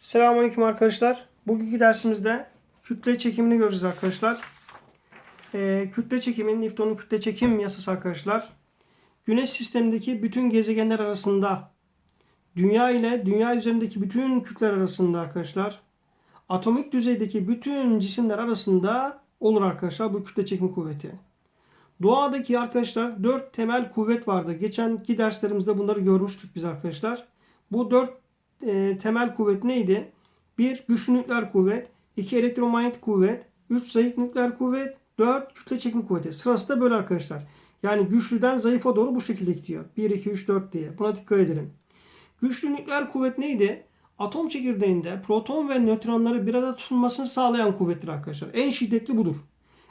Selamünaleyküm arkadaşlar. Bugünkü dersimizde kütle çekimini göreceğiz arkadaşlar. Ee, kütle çekimin, Newton'un kütle çekim yasası arkadaşlar. Güneş sistemindeki bütün gezegenler arasında, Dünya ile Dünya üzerindeki bütün kütleler arasında arkadaşlar, atomik düzeydeki bütün cisimler arasında olur arkadaşlar bu kütle çekim kuvveti. Doğadaki arkadaşlar dört temel kuvvet vardı. Geçenki derslerimizde bunları görmüştük biz arkadaşlar. Bu dört e, temel kuvvet neydi? 1. Güçlü nükleer kuvvet. 2. Elektromanyetik kuvvet. 3. Zayıf nükleer kuvvet. 4. Kütle çekim kuvveti. Sırası da böyle arkadaşlar. Yani güçlüden zayıfa doğru bu şekilde gidiyor. 1, 2, 3, 4 diye. Buna dikkat edelim. Güçlü nükleer kuvvet neydi? Atom çekirdeğinde proton ve nötronları bir arada tutulmasını sağlayan kuvvettir arkadaşlar. En şiddetli budur.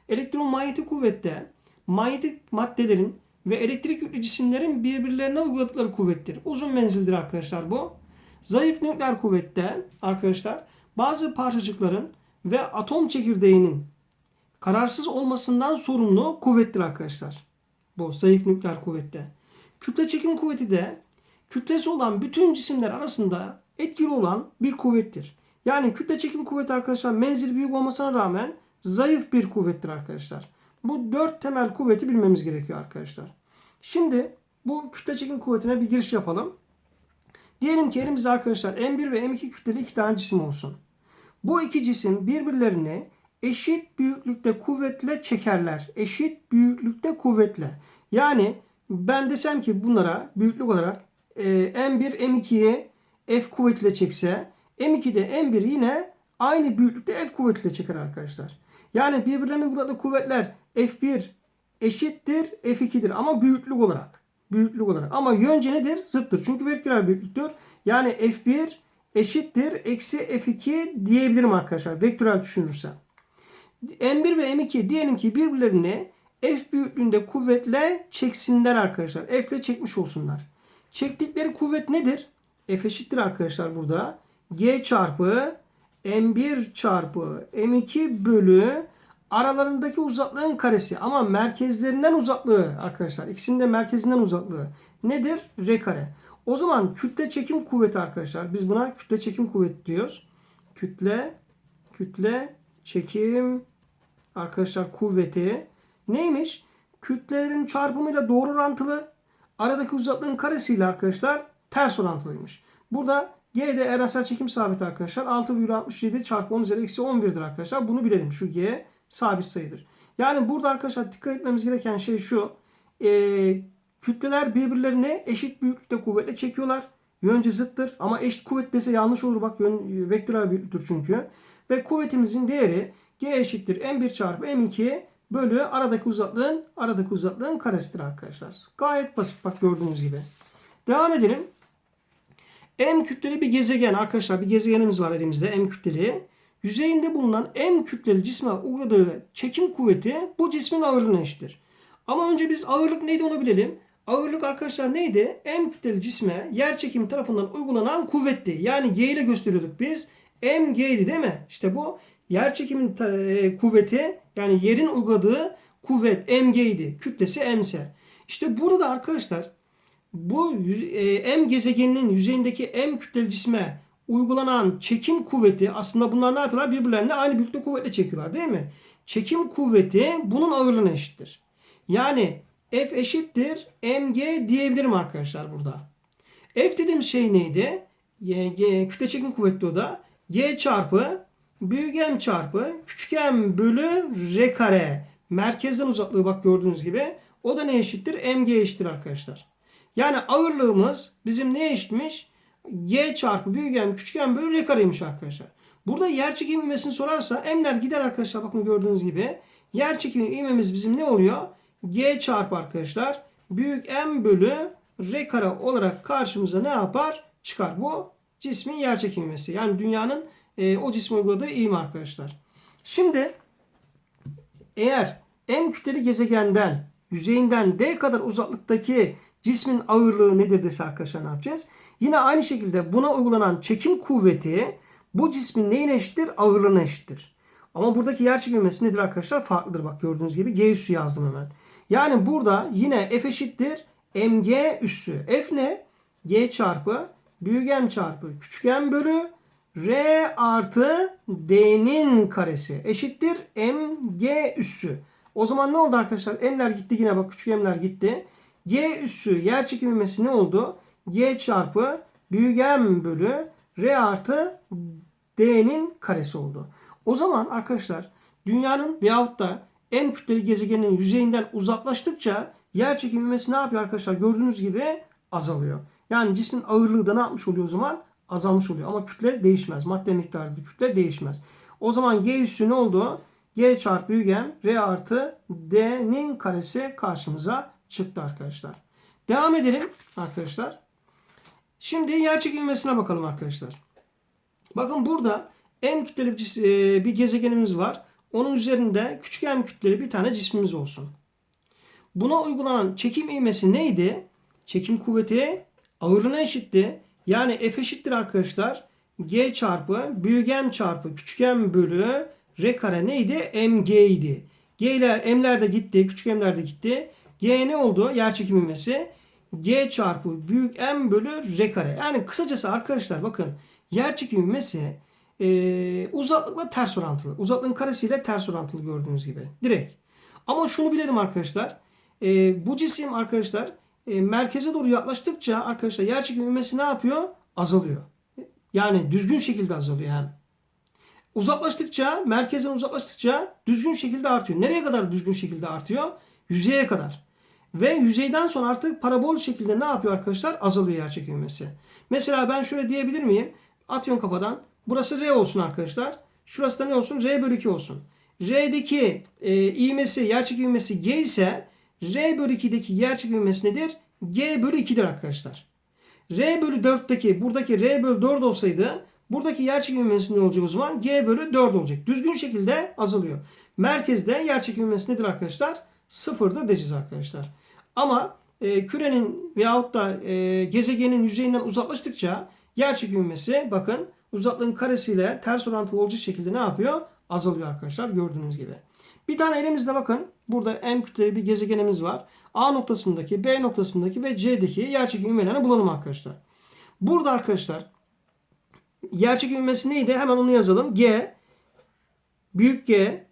Elektromanyetik kuvvette manyetik maddelerin ve elektrik yüklü cisimlerin birbirlerine uyguladıkları kuvvettir. Uzun menzildir arkadaşlar bu. Zayıf nükleer kuvvette arkadaşlar bazı parçacıkların ve atom çekirdeğinin kararsız olmasından sorumlu kuvvettir arkadaşlar. Bu zayıf nükleer kuvvette. Kütle çekim kuvveti de kütlesi olan bütün cisimler arasında etkili olan bir kuvvettir. Yani kütle çekim kuvveti arkadaşlar menzil büyük olmasına rağmen zayıf bir kuvvettir arkadaşlar. Bu dört temel kuvveti bilmemiz gerekiyor arkadaşlar. Şimdi bu kütle çekim kuvvetine bir giriş yapalım. Diyelim ki elimizde arkadaşlar M1 ve M2 kütleli iki tane cisim olsun. Bu iki cisim birbirlerini eşit büyüklükte kuvvetle çekerler. Eşit büyüklükte kuvvetle. Yani ben desem ki bunlara büyüklük olarak e, M1 M2'yi F kuvvetiyle çekse M2 de M1 yine aynı büyüklükte F kuvvetiyle çeker arkadaşlar. Yani birbirlerine uyguladığı kuvvetler F1 eşittir F2'dir ama büyüklük olarak. Büyüklük olarak. Ama yönce nedir? Zıttır. Çünkü vektörel büyüklüktür. Yani F1 eşittir eksi F2 diyebilirim arkadaşlar. Vektörel düşünürsem. M1 ve M2 diyelim ki birbirlerini F büyüklüğünde kuvvetle çeksinler arkadaşlar. F ile çekmiş olsunlar. Çektikleri kuvvet nedir? F eşittir arkadaşlar burada. G çarpı M1 çarpı M2 bölü aralarındaki uzaklığın karesi ama merkezlerinden uzaklığı arkadaşlar. İkisinin de merkezinden uzaklığı nedir? R kare. O zaman kütle çekim kuvveti arkadaşlar. Biz buna kütle çekim kuvveti diyoruz. Kütle kütle çekim arkadaşlar kuvveti neymiş? Kütlelerin çarpımıyla doğru orantılı. Aradaki uzaklığın karesiyle arkadaşlar ters orantılıymış. Burada G de evrensel çekim sabiti arkadaşlar. 6,67 çarpı 10 üzeri eksi 11'dir arkadaşlar. Bunu bilelim. Şu G sabit sayıdır. Yani burada arkadaşlar dikkat etmemiz gereken şey şu. E, kütleler birbirlerine eşit büyüklükte kuvvetle çekiyorlar. Yönce zıttır ama eşit kuvvet dese yanlış olur. Bak yön, vektörel büyüklüktür çünkü. Ve kuvvetimizin değeri G eşittir M1 çarpı M2 bölü aradaki uzaklığın aradaki uzaklığın karesidir arkadaşlar. Gayet basit bak gördüğünüz gibi. Devam edelim. M kütleli bir gezegen arkadaşlar bir gezegenimiz var elimizde M kütleli. Yüzeyinde bulunan M kütleli cisme uyguladığı çekim kuvveti bu cismin ağırlığına eşittir. Ama önce biz ağırlık neydi onu bilelim. Ağırlık arkadaşlar neydi? M kütleli cisme yer çekimi tarafından uygulanan kuvvetti. Yani G ile gösteriyorduk biz. M G'ydi değil mi? İşte bu yer çekimin e, kuvveti yani yerin uyguladığı kuvvet M G'ydi. Kütlesi M ise. İşte burada arkadaşlar bu e, M gezegeninin yüzeyindeki M kütleli cisme uygulanan çekim kuvveti aslında bunlar ne yapıyorlar? Birbirlerine aynı büyüklükte kuvvetle çekiyorlar değil mi? Çekim kuvveti bunun ağırlığına eşittir. Yani F eşittir mg diyebilirim arkadaşlar burada. F dediğim şey neydi? G, G, kütle çekim kuvveti o da. G çarpı büyük M çarpı küçük M bölü R kare. Merkezden uzaklığı bak gördüğünüz gibi. O da ne eşittir? mg eşittir arkadaşlar. Yani ağırlığımız bizim ne eşitmiş? G çarpı küçük M bölü R kareymiş arkadaşlar. Burada yer çekimi ivmesini sorarsa M'ler gider arkadaşlar bakın gördüğünüz gibi. Yer çekimi ivmemiz bizim ne oluyor? G çarpı arkadaşlar büyük M bölü R kare olarak karşımıza ne yapar? Çıkar. Bu cismin yer çekimi ivmesi. Yani dünyanın e, o cisme uyguladığı ivme arkadaşlar. Şimdi eğer M kütleli gezegenden yüzeyinden D kadar uzaklıktaki cismin ağırlığı nedir dese arkadaşlar ne yapacağız? Yine aynı şekilde buna uygulanan çekim kuvveti bu cismin neyine eşittir? Ağırlığına eşittir. Ama buradaki yer çekilmesi nedir arkadaşlar? Farklıdır. Bak gördüğünüz gibi G üssü yazdım hemen. Yani burada yine F eşittir mg üssü. F ne? G çarpı büyük M çarpı küçük M bölü R artı D'nin karesi eşittir mg üssü. O zaman ne oldu arkadaşlar? M'ler gitti yine bak küçük m'ler gitti. G üssü yer çekimi ivmesi ne oldu? G çarpı büyük M bölü R artı D'nin karesi oldu. O zaman arkadaşlar dünyanın veyahut da en kütleli gezegenin yüzeyinden uzaklaştıkça yer çekimi ivmesi ne yapıyor arkadaşlar? Gördüğünüz gibi azalıyor. Yani cismin ağırlığı da ne yapmış oluyor o zaman? Azalmış oluyor. Ama kütle değişmez. Madde miktarı kütle değişmez. O zaman G üssü ne oldu? G çarpı büyük M R artı D'nin karesi karşımıza çıktı arkadaşlar. Devam edelim arkadaşlar. Şimdi yer çekilmesine bakalım arkadaşlar. Bakın burada en kütleli e, bir gezegenimiz var. Onun üzerinde küçük m kütleli bir tane cismimiz olsun. Buna uygulanan çekim ivmesi neydi? Çekim kuvveti ağırlığına eşitti. Yani F eşittir arkadaşlar. G çarpı büyük M çarpı küçük M bölü R kare neydi? MG idi. G'ler, M'ler de gitti. Küçük M'ler de gitti. G ne oldu? Yer çekim ivmesi. G çarpı büyük M bölü R kare. Yani kısacası arkadaşlar bakın yer çekim ivmesi e, uzaklıkla ters orantılı. Uzaklığın karesiyle ters orantılı gördüğünüz gibi. Direkt. Ama şunu bilelim arkadaşlar. E, bu cisim arkadaşlar e, merkeze doğru yaklaştıkça arkadaşlar yer çekimi ivmesi ne yapıyor? Azalıyor. Yani düzgün şekilde azalıyor hem. Uzaklaştıkça, merkezden uzaklaştıkça düzgün şekilde artıyor. Nereye kadar düzgün şekilde artıyor? Yüzeye kadar. Ve yüzeyden sonra artık parabol şekilde ne yapıyor arkadaşlar? Azalıyor yer çekimi ivmesi. Mesela ben şöyle diyebilir miyim? Atıyorum kafadan. Burası R olsun arkadaşlar. Şurası da ne olsun? R bölü 2 olsun. R'deki e, ivmesi, yer çekimi ivmesi G ise R bölü 2'deki yer çekimi ivmesi nedir? G bölü 2'dir arkadaşlar. R bölü 4'teki buradaki R bölü 4 olsaydı buradaki yer çekimi ivmesi ne olacak o zaman? G bölü 4 olacak. Düzgün şekilde azalıyor. Merkezde yer çekimi ivmesi nedir arkadaşlar? Sıfırda diyeceğiz arkadaşlar. Ama e, kürenin veyahut da e, gezegenin yüzeyinden uzaklaştıkça yer çekimi ivmesi bakın uzaklığın karesiyle ters orantılı olacak şekilde ne yapıyor? Azalıyor arkadaşlar gördüğünüz gibi. Bir tane elimizde bakın burada M kütleli bir gezegenimiz var. A noktasındaki, B noktasındaki ve C'deki yerçekim ivmelerini bulalım arkadaşlar. Burada arkadaşlar yerçekim ivmesi neydi? Hemen onu yazalım. G büyük G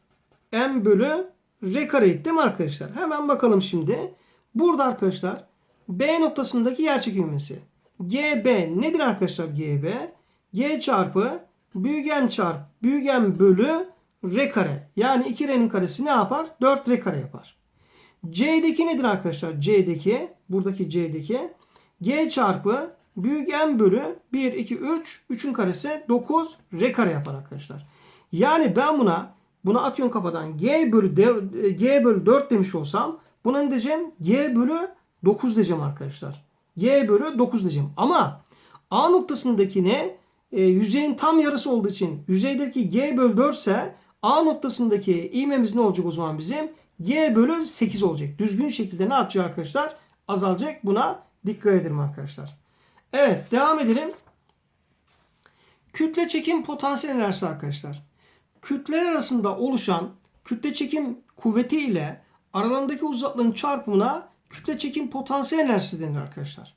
M bölü R kare değil mi arkadaşlar? Hemen bakalım şimdi. Burada arkadaşlar B noktasındaki yerçekim ivmesi. GB nedir arkadaşlar GB? G çarpı büyük M çarpı büyük M bölü R kare. Yani 2R'nin karesi ne yapar? 4R kare yapar. C'deki nedir arkadaşlar? C'deki buradaki C'deki G çarpı büyük M bölü 1, 2, 3 3'ün karesi 9 R kare yapar arkadaşlar. Yani ben buna buna atıyorum kafadan G bölü G bölü 4 demiş olsam buna ne diyeceğim? G bölü 9 diyeceğim arkadaşlar. G bölü 9 diyeceğim. Ama A noktasındaki ne? E, yüzeyin tam yarısı olduğu için yüzeydeki G bölü 4 ise A noktasındaki ivmemiz ne olacak o zaman bizim? G bölü 8 olacak. Düzgün şekilde ne yapacak arkadaşlar? Azalacak. Buna dikkat edelim arkadaşlar. Evet devam edelim. Kütle çekim potansiyel enerjisi arkadaşlar. Kütleler arasında oluşan kütle çekim kuvveti ile aralarındaki uzaklığın çarpımına kütle çekim potansiyel enerjisi denir arkadaşlar.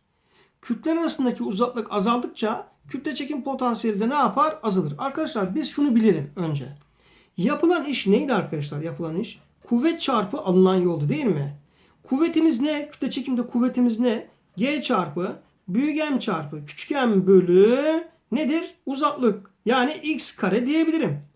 Kütleler arasındaki uzaklık azaldıkça kütle çekim potansiyeli de ne yapar? Azalır. Arkadaşlar biz şunu bilelim önce. Yapılan iş neydi arkadaşlar? Yapılan iş kuvvet çarpı alınan yoldu değil mi? Kuvvetimiz ne? Kütle çekimde kuvvetimiz ne? G çarpı büyük M çarpı küçük M bölü nedir? Uzaklık. Yani x kare diyebilirim.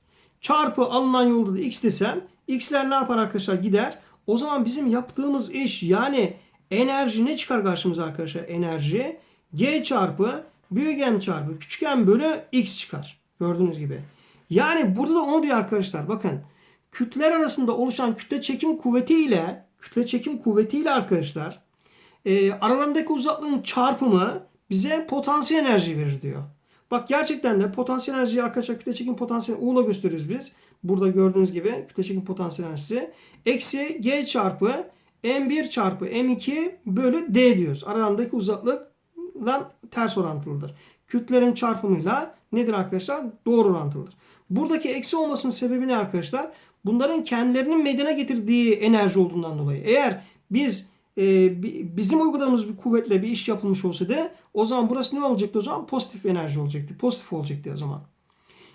Çarpı alınan yolda da x desem x'ler ne yapar arkadaşlar? Gider. O zaman bizim yaptığımız iş yani enerji ne çıkar karşımıza arkadaşlar? Enerji G çarpı büyük M çarpı küçük M bölü x çıkar. Gördüğünüz gibi. Yani burada da onu diyor arkadaşlar. Bakın kütleler arasında oluşan kütle çekim kuvveti ile kütle çekim kuvveti ile arkadaşlar e, aralarındaki uzaklığın çarpımı bize potansiyel enerji verir diyor. Bak gerçekten de potansiyel enerjiyi arkadaşlar kütle çekim potansiyel U ile gösteriyoruz biz. Burada gördüğünüz gibi kütle çekim potansiyel enerjisi. Eksi G çarpı M1 çarpı M2 bölü D diyoruz. Aralarındaki uzaklıkla ters orantılıdır. Kütlelerin çarpımıyla nedir arkadaşlar? Doğru orantılıdır. Buradaki eksi olmasının sebebi ne arkadaşlar? Bunların kendilerinin meydana getirdiği enerji olduğundan dolayı. Eğer biz e, bi- bizim uyguladığımız bir kuvvetle bir iş yapılmış olsaydı o zaman burası ne olacaktı o zaman? Pozitif enerji olacaktı. Pozitif olacaktı o zaman.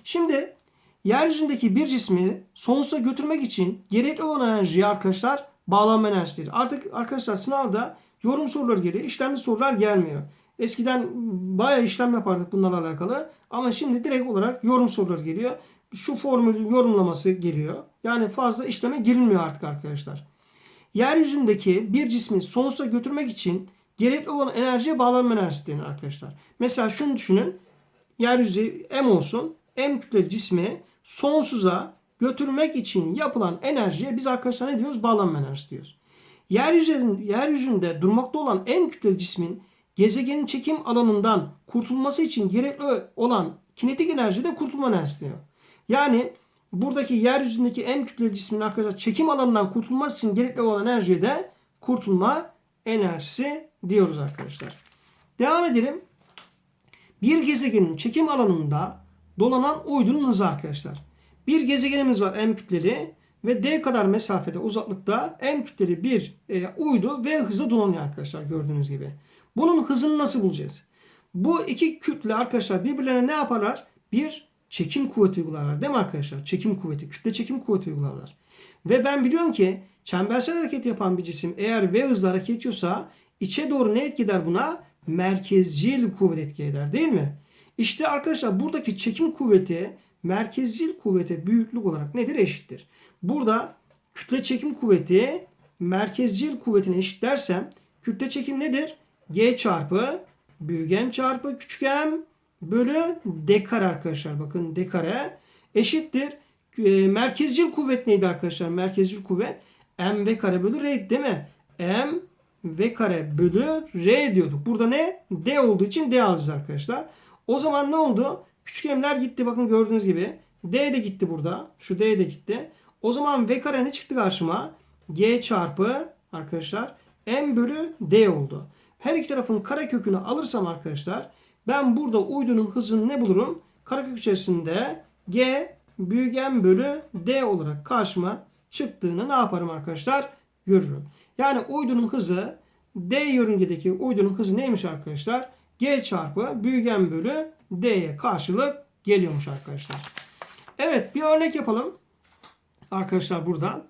Şimdi yeryüzündeki bir cismi sonsuza götürmek için gerekli olan enerji arkadaşlar bağlanma enerjisidir. Artık arkadaşlar sınavda yorum soruları geliyor. işlemli sorular gelmiyor. Eskiden bayağı işlem yapardık bunlarla alakalı. Ama şimdi direkt olarak yorum soruları geliyor. Şu formülün yorumlaması geliyor. Yani fazla işleme girilmiyor artık arkadaşlar. Yeryüzündeki bir cismi sonsuza götürmek için gerekli olan enerjiye bağlanma enerjisi denir arkadaşlar. Mesela şunu düşünün. Yeryüzü M olsun. M kütleli cismi sonsuza götürmek için yapılan enerjiye biz arkadaşlar ne diyoruz? Bağlanma enerjisi diyoruz. Yeryüzünde, yeryüzünde durmakta olan M kütleli cismin gezegenin çekim alanından kurtulması için gerekli olan kinetik enerji de kurtulma enerjisi diyor. Yani buradaki yeryüzündeki M kütleli cismin arkadaşlar çekim alanından kurtulması için gerekli olan enerjiye de kurtulma enerjisi diyoruz arkadaşlar. Devam edelim. Bir gezegenin çekim alanında dolanan uydunun hızı arkadaşlar. Bir gezegenimiz var M kütleli ve D kadar mesafede uzaklıkta M kütleli bir e, uydu V hızla dolanıyor arkadaşlar gördüğünüz gibi. Bunun hızını nasıl bulacağız? Bu iki kütle arkadaşlar birbirlerine ne yaparlar? Bir çekim kuvveti uygularlar değil mi arkadaşlar? Çekim kuvveti, kütle çekim kuvveti uygularlar. Ve ben biliyorum ki çembersel hareket yapan bir cisim eğer V hızla hareket ediyorsa içe doğru ne etki eder buna? Merkezcil kuvvet etki eder değil mi? İşte arkadaşlar buradaki çekim kuvveti merkezcil kuvvete büyüklük olarak nedir? Eşittir. Burada kütle çekim kuvveti merkezcil kuvvetine eşit dersem kütle çekim nedir? G çarpı büyük M çarpı küçük M bölü D kare arkadaşlar. Bakın D kare eşittir. E, merkezcil kuvvet neydi arkadaşlar? Merkezcil kuvvet M V kare bölü R değil mi? M V kare bölü R diyorduk. Burada ne? D olduğu için D alacağız arkadaşlar. O zaman ne oldu? Küçük M'ler gitti bakın gördüğünüz gibi. D de gitti burada. Şu D de gitti. O zaman V kare ne çıktı karşıma? G çarpı arkadaşlar M bölü D oldu. Her iki tarafın kare kökünü alırsam arkadaşlar ben burada uydunun hızını ne bulurum? Karekök içerisinde G büyük M bölü D olarak karşıma çıktığını ne yaparım arkadaşlar? Görürüm. Yani uydunun hızı D yörüngedeki uydunun hızı neymiş arkadaşlar? G çarpı büyük M bölü D'ye karşılık geliyormuş arkadaşlar. Evet bir örnek yapalım. Arkadaşlar burada.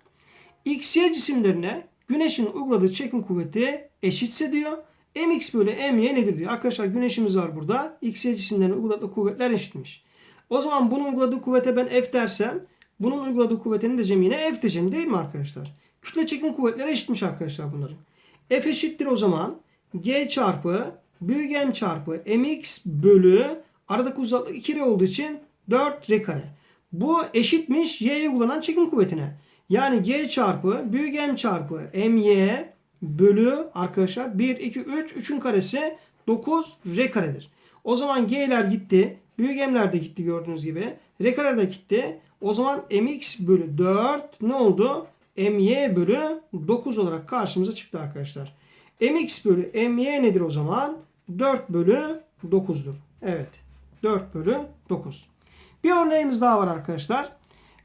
X, Y cisimlerine güneşin uyguladığı çekim kuvveti eşitse diyor. Mx bölü my nedir diyor. Arkadaşlar güneşimiz var burada. X, Y cisimlerine uyguladığı kuvvetler eşitmiş. O zaman bunun uyguladığı kuvvete ben F dersem bunun uyguladığı kuvvetini diyeceğim yine F diyeceğim değil mi arkadaşlar? Kütle çekim kuvvetleri eşitmiş arkadaşlar bunların. F eşittir o zaman G çarpı büyük M çarpı mx bölü aradaki uzaklık 2 r olduğu için 4 r kare. Bu eşitmiş y'ye uygulanan çekim kuvvetine. Yani g çarpı büyük m çarpı my bölü arkadaşlar 1, 2, 3, 3'ün karesi 9 r karedir. O zaman g'ler gitti. Büyük m'ler de gitti gördüğünüz gibi. R kareler de gitti. O zaman mx bölü 4 ne oldu? my bölü 9 olarak karşımıza çıktı arkadaşlar. mx bölü my nedir o zaman? 4 bölü 9'dur. Evet. 4 bölü 9. Bir örneğimiz daha var arkadaşlar.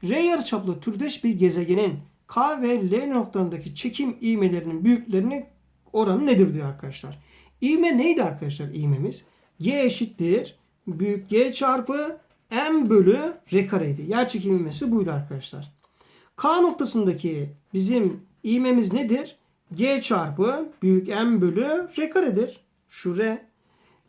R yarıçaplı türdeş bir gezegenin K ve L noktalarındaki çekim ivmelerinin büyüklüklerinin oranı nedir diyor arkadaşlar. İvme neydi arkadaşlar ivmemiz? G eşittir. Büyük G çarpı M bölü R kareydi. Yer çekim ivmesi buydu arkadaşlar. K noktasındaki bizim ivmemiz nedir? G çarpı büyük M bölü R karedir. Şu R.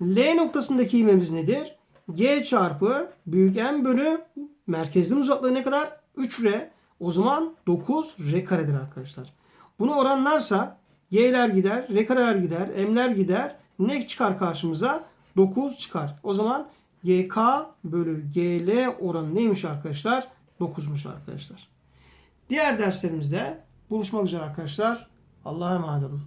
L noktasındaki ivmemiz nedir? G çarpı büyük M bölü merkezden uzaklığı ne kadar? 3R. O zaman 9 R karedir arkadaşlar. Bunu oranlarsa G'ler gider, R kareler gider, M'ler gider. Ne çıkar karşımıza? 9 çıkar. O zaman GK bölü GL oranı neymiş arkadaşlar? 9'muş arkadaşlar. Diğer derslerimizde buluşmak üzere arkadaşlar. Allah'a emanet olun.